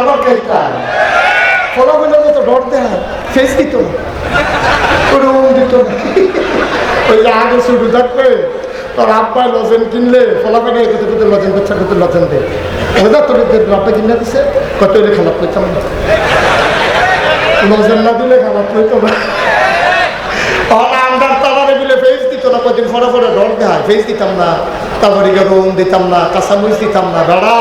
আমার কেটা ফলাফল তো ডর দেয় ফেস না। ওরকম দিত আগে থাকবে তোর আব্বাই লজেন কিনলে ফলাফল লজেন কত লজেন আব্বা কিনে দিছে? কত না লজেন না দিলে খারাপ হইতো না। ফেস দিত না। ফেস দিতাম না। তারপরে রুম দিতাম না। কাঁচামরিচ দিতাম না। বেড়া।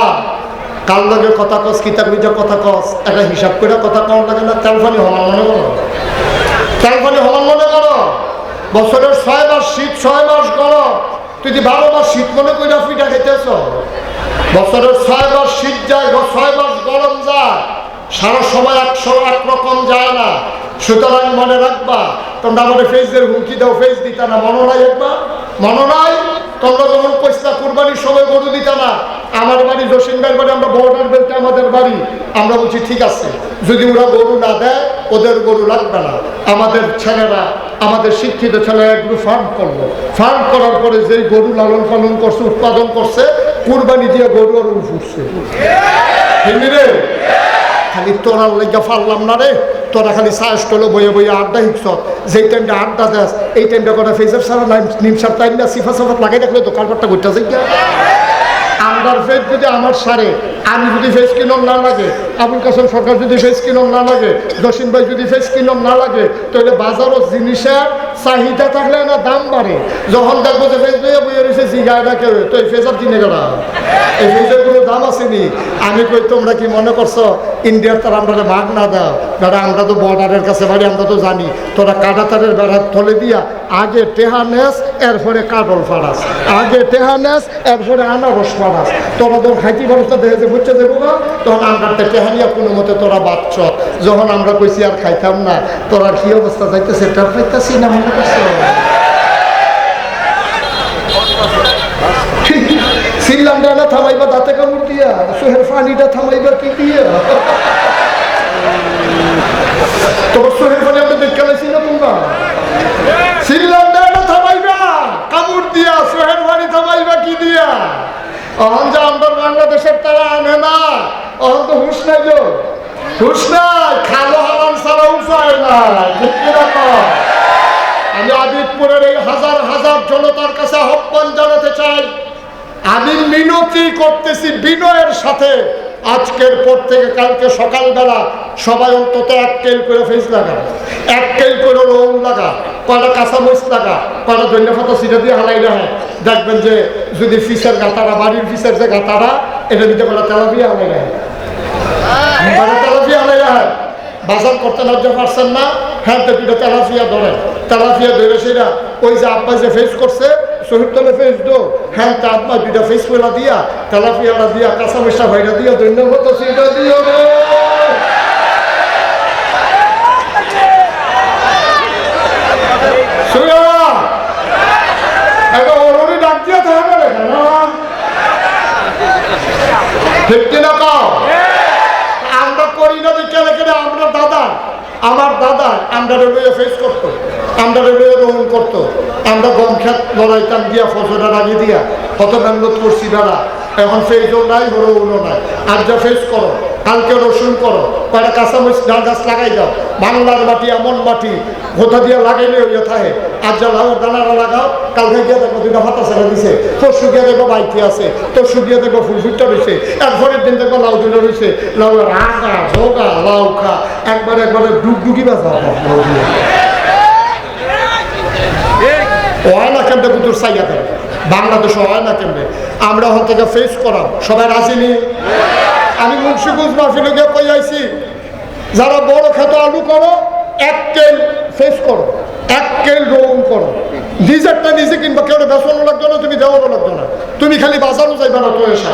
কাল লগে কথা কস কিতাব নিজের কথা কস? একটা হিসাব করে কথা কম লাগে না তেলফানি হলাম মনে করো? তেলফানি হলাম মনে করো? বছরের ছয় মাস শীত, ছয় মাস গরম। তুই যদি বারো মাস শীত মনে করে পিঠা খেতেছ বছরের ছয় মাস শীত যায়, ছয় মাস গরম যায়। সারা সময় একশো একরকম যায় না। সুতরাং মনে রাখবা তোমরা আমাদের ফেসদের হুমকি দাও ফেস দিতা না মনে নাই একবার? মনে নাই? তোমরা যখন পয়সা কুরবানির সময় গরু দিতা না আমার বাড়ি জসিম ভাইয়ের বাড়ি আমরা বর্ডার বেলতে আমাদের বাড়ি। আমরা বলছি ঠিক আছে যদি ওরা গরু না দেয় ওদের গরু লাগবে না। আমাদের ছেলেরা আমাদের শিক্ষিত ছেলেরা এগুলো ফার্ম করল। ফার্ম করার পরে যেই গরু লালন পালন করছে উৎপাদন করছে কুরবানি দিয়ে গরু আর উঠছে রে? খালি তোরার লেগে পারলাম না রে। তোরা খালি সাহস টলো বইয়ে বইয়ে আড্ডা হিকছ যেই টাইমটা আড্ডা দেস, এই টাইমটা কোনো ফেসের সারা নিম সার টাইম না, সিফা সাফাত লাগাই রাখলে কারবারটা ঘুরতে যাই আমরা ফেস যদি আমার সারে আমি যদি ফেস কিনন না লাগে, আবুল কাসম সরকার যদি ফেস কিনন না লাগে, জসিম ভাই যদি ফেস কিনন না লাগে, তাহলে বাজারও জিনিসের চাহিদা থাকলে না দাম বাড়ে। যখন দেখব যে ফেস বইয়ে বইয়ে রয়েছে জিগায় না কেউ তো এই ফেসের দিনে গেলা? এই ফেসের কোনো দাম আসেনি আমি কই, তোমরা কি মনে করছ, ইন্ডিয়ার তার আমরা ভাগ না দাও? দাদা আমরা তো বর্ডারের কাছে বাড়ি, আমরা তো জানি, তোরা কাটাতারের বেড়ার থলে দিয়া আগে টেহা নেস, এরপরে কাটল ফাড়াস আগে টেহা নেস, এরপরে আনারস ফাড়াস তোরা তোর খাইতি খরচটা দেখে বুঝছে দেবো না তখন আমরা তো টেহা নিয়ে কোনো মতে তোরা বাচ্চ। যখন আমরা কইছি আর খাইতাম না, তোরা কি অবস্থা যাইতেছে? টের পাইতেছি না, মনে করছ? তোমার সোহের পানি আমরা দেখে লাইছি না তোমরা সিল্লামটা না থামাইবা কামড় দিয়া সোহের পানি থামাইবা কি দিয়া অহন যে আমরা বাংলাদেশের তারা আনে না, অহন তো হুশ নাই গো হুশ নাই, খালো হালান ছাড়া উপায় নাই আমি আদিতপুরের এই হাজার হাজার জনতার কাছে আহ্বান জানাতে চাই, আমি মিনতি করতেছি বিনয়ের সাথে। আজকের পর থেকে কালকে সকালবেলা সবাই অন্তত এক কেল করে ফেস লাগা এক কেল করে রং লাগা কয়টা কাঁচামরিচ লাগা। কয়টা ধন্যবাদ সিটা দিয়ে হালাই রাখে দেখবেন যে যদি ফিসের গাতারা, বাড়ির ফিসের যে গাতারা এটা দিতে কয়টা তেলাপিয়া হালাই রাখে কয়টা তেলাপিয়া হালাই রাখে বাজার করতে লজ্জা পারছেন না? হ্যাঁ দুটো তেলাফিয়া ধরেন। তেলাফিয়া ধরে সেটা ওই যে আব্বা যে ফেস করছে, শহীদ তলে ফেস দো হ্যাঁ তা আব্বা দুইটা ফেস পেলা দিয়া তেলাফিয়াটা দিয়া, কাঁচা মিশা ভাইরা দিয়া ধন্যবাদ সেটা দিও রে শুনো এবার ওরই ডাক দিয়ে থাকবে না ঠিক কিনা কও আমরা করি না কেন কেন আমরা দাদা। আমার দাদা আমরা রেলওয়ে ফেস করতো আমরা রেলওয়ে রোহন করতো। আমরা গম খেত লড়াইতাম দিয়া ফসলটা লাগিয়ে দিয়া। কত মেহনত করছি দাদা এখন ফেসও নাই হরৌনও নাই। আর যা ফেস করো কালকে রসুন করো কয়টা কাঁচামরিচ, ডাল গাছ লাগাই দাও, বাংলার মাটি এমন মাটি কোথা দিয়ে লাগাইলে ওই থাকে। আর যা লাউর দানাটা লাগাও, কালকে গিয়ে দেখব দুটা হাতা ছেড়ে দিছে। পরশু গিয়ে দেখব বাইকে আছে তরশু গিয়ে দেখব ফুল ফুটটা রয়েছে। এরপরের দিন দেখব লাউ দুটো রয়েছে। লাউ রাগা ভোগা লাউ খা, একবারে একবারে ডুগডুগি বাজা হয় না কুতুর সাইয়া দেয় বাংলাদেশে হয় না আমরা ওখান থেকে ফেস করাম সবাই আসেনি আমি মুন্সিগঞ্জ মাহফিলে গিয়ে কই আইছি? যারা বড় খেতে আলু করো, এক কেল ফেস করো, এক কেল রোম করো। নিজেরটা নিজে কিনবা, কেউ বেসনও লাগতো না, তুমি দেওয়ারও লাগতো না। তুমি খালি বাজারও যাইবা না তো এসা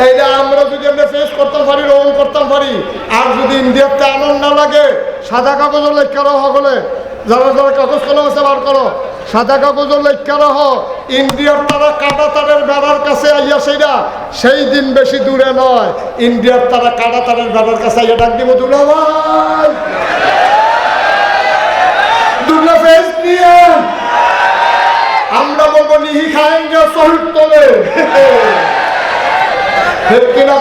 তাইলে আমরা যদি আমরা ফেস করতাম পারি করতাম পারি। আর যদি ইন্ডিয়াতে আনন্দ না লাগে, সাদা কাগজের লেখা হলে যারা যারা কাগজ কলম আছে, বার করো। সাদা কাগজের লেখা রহ ইন্ডিয়ার তারা কাটা তারের বেড়ার কাছে আইয়া সেই দিন বেশি দূরে নয়। ইন্ডিয়ার তারা কাটা তারের বেড়ার কাছে আইয়া ডাক দিব ভাই! ফেস নিয়ে। আমরা বলব, নিহি খায়েঙ্গে শহীদ তোলে। ঠিক কিনা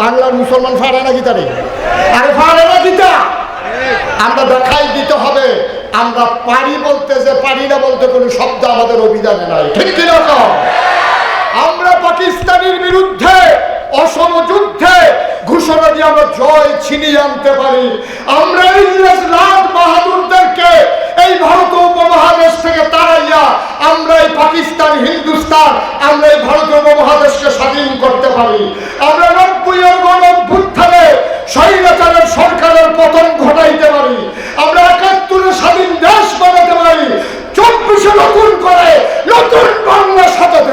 বাংলার মুসলমান ফাড়ে না গীতারে? আরে ফাড়ে না আমরা দেখাই দিতে হবে, আমরা পারি বলতে যে পারি না বলতে কোনো শব্দ আমাদের অভিধানে নাই। ঠিক কিনা আমরা পাকিস্তানের বিরুদ্ধে অসম যুদ্ধে ঘোষণা দিয়ে আমরা জয় ছিনিয়ে আনতে পারি। আমরা ইংরেজ লাল বাহাদুরদেরকে এই ভারত উপমহাদেশ থেকে তাড়াইয়া আমরা এই পাকিস্তান, হিন্দুস্তান, আমরা এই ভারত উপমহাদেশকে স্বাধীন করতে পারি আমরা নব্বই এর গণ অভ্যুত্থানে স্বৈরাচারের সরকারের পতন ঘটাইতে পারি আমরা একাত্তরে স্বাধীন দেশ বানাতে পারি চব্বিশে নতুন করে নতুন বাংলা সাজাতে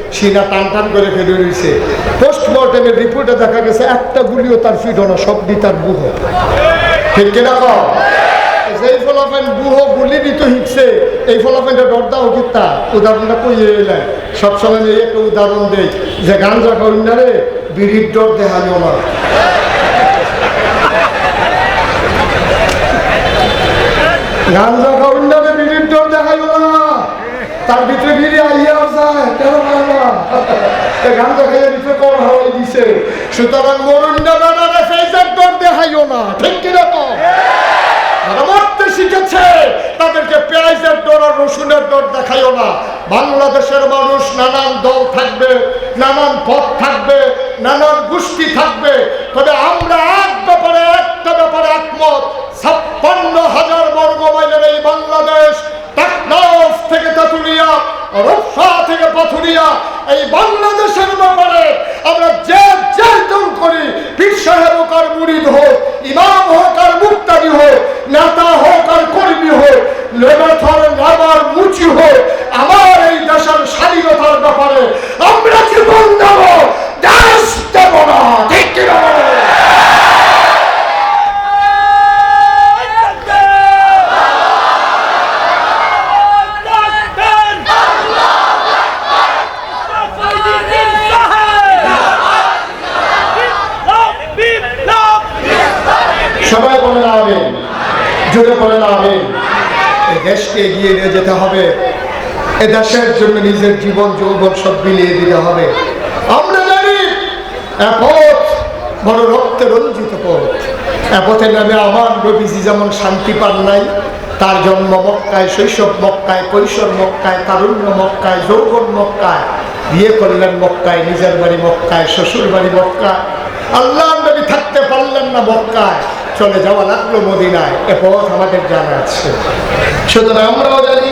সিনা টান টান করে ফেলে রয়েছে। পোস্টমর্টমের রিপোর্টে দেখা গেছে, একটা গুলিও তার ফিট না সবটি তার বুহ গুলি দিত এই উদাহরণটা কইয়ে সবসময় আমি একটা উদাহরণ দেই, যে গাঞ্জা কন্যারে বিড়ির ডর দেখালিও না। গাঞ্জা কন্যারে বিড়ির ডর দেখাইও না। তার ভিতরে বিড়ি আইয়া যায়, কেন না এই গাঞ্জা কর দিছে। সুতরাং দেখাইও না। মরতে শিখেছে, তাদেরকে পেঁয়াজের দর আর রসুনের দর দেখাইও না। বাংলাদেশের মানুষ নানান দল থাকবে, নানান পথ থাকবে, নানান গোষ্ঠী থাকবে। তবে আমরা এক ব্যাপারে, একটা ব্যাপারে একমত। ছাপ্পান্ন হাজার বর্গ মাইলের এই বাংলাদেশ থেকে তেঁতুলিয়া থেকে পাথুরিয়া এই বাংলাদেশের ব্যাপারে আমরা যে যে দল করি পীর সাহেব হোক আর মুরিদ হোক, ইমাম হোক আর মুক্তারি হোক, নেতা হোক আর কর্মী হোক লেবাথর লাবার মুচি হোক, আমার এই দেশের স্বাধীনতার ব্যাপারে আমরা জীবন দেব, দেশ দেব না ঠিক কিনা বলো? সবাই বলে না আমিন জোরে বলে না। আমি এই দেশকে এগিয়ে নিয়ে যেতে হবে। এ দেশের জন্য নিজের জীবন, যৌবন সব বিলিয়ে দিতে হবে। আমরা জানি পথ বড় রক্তে রঞ্জিত পথ। পথে নামে আমার নবীজি যেমন শান্তি পান নাই, তার জন্ম মক্কায়, শৈশব মক্কায়, কৈশোর মক্কায়, তারুণ্য মক্কায়, যৌবন মক্কায়, বিয়ে করলেন মক্কায়, নিজের বাড়ি মক্কায় শ্বশুর বাড়ি মক্কায়। আল্লাহ নবী থাকতে পারলেন না মক্কায়। চলে যাওয়া লাগল মদিনায়। এ পথ আমাদের জানা আছে। সুতরাং আমরাও জানি,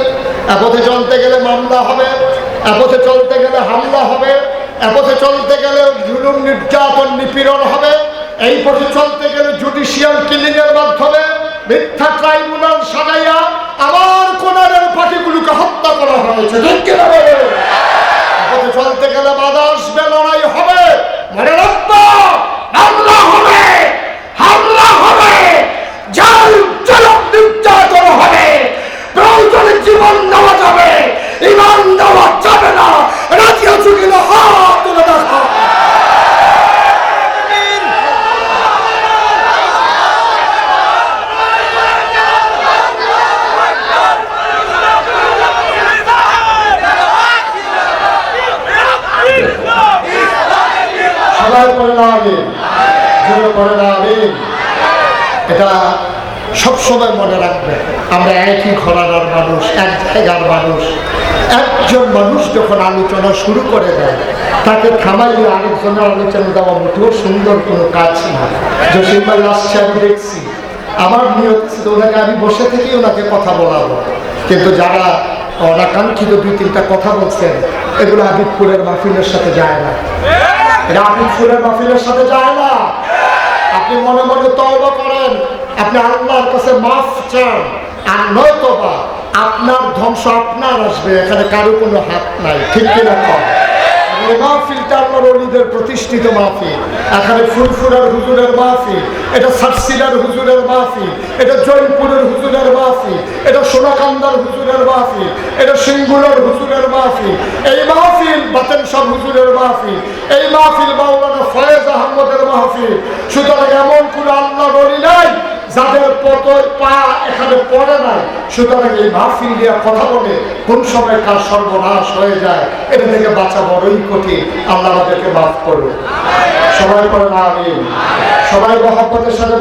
এ পথে চলতে গেলে মামলা হবে, এ পথে চলতে গেলে হামলা হবে, এ পথে চলতে গেলে জুলুম নির্যাতন নিপীড়ন হবে, এই পথে চলতে গেলে জুডিশিয়াল কিলিং এর মাধ্যমে মিথ্যা ট্রাইব্যুনাল সাজাইয়া আমার কোনারের পাখিগুলোকে হত্যা করা হয়েছে। চলতে গেলে বাধা আসবে লড়াই হবে মনে রাখব হামলা হবে হামলা হবে জাল জলক নির্যাতন হবে প্রয়োজনে জীবন দেওয়া যাবে ইমান দেওয়া যাবে না রাজি আছো কিনা হাত তুলে দেখো সবাই করে না আমি জোরে করে না আমি এটা সবসময় মনে রাখবে, আমরা একই ঘরানার মানুষ, এক জায়গার মানুষ। একজন মানুষ যখন আলোচনা শুরু করে দেয়, তাকে থামাইলে আরেকজনের আলোচনা দেওয়া মোটেও সুন্দর কোনো কাজ না। জসিম আসছে, আমি দেখছি। আমার নিয়ত ছিল, ওনাকে আমি বসে থেকেই ওনাকে কথা বলাবো। কিন্তু যারা অনাকাঙ্ক্ষিত দুই তিনটা কথা বলছেন, এগুলো আবিদপুরের মাহফিলের সাথে যায় না। এটা আবিদপুরের মাহফিলের সাথে যায় না। আপনি মনে মনে তওবা করেন। আপনি আল্লাহর কাছে মাফ চান। আর নয়তো বা আপনার ধ্বংস আপনার আসবে। এখানে কারও কোনো হাত নাই। ঠিক কিনা কর এই মাহফিলটা আল্লাহর অলিদের প্রতিষ্ঠিত মাহফিল। এখানে ফুরফুরার হুজুরের মাহফিল, এটা সাতসিলার হুজুরের এটা জয়পুরের হুজুরের মাহফিল, এটা সোনাকান্দার হুজুরের মাহফিল, এটা সিঙ্গুরের হুজুরের মাহফিল। এই মাহফিল বাতেন সব হুজুরের এই মাহফিল মাওলানা ফয়েজ আহমদের মাহফিল। সুতরাং এমন কোনো আল্লাহ বলি নাই যাদের পত পা এখানে পড়ে নাই, সুতরাং এই মাহফিল দিয়ে কথা বলে কোন সময় কার সর্বনাশ হয়ে যায়, এটা থেকে বাঁচা বড়ই কঠিন। আল্লাহ আমাদেরকে মাফ করবে সবাই বলে না আমি সবাই মহাব্বতের সাথে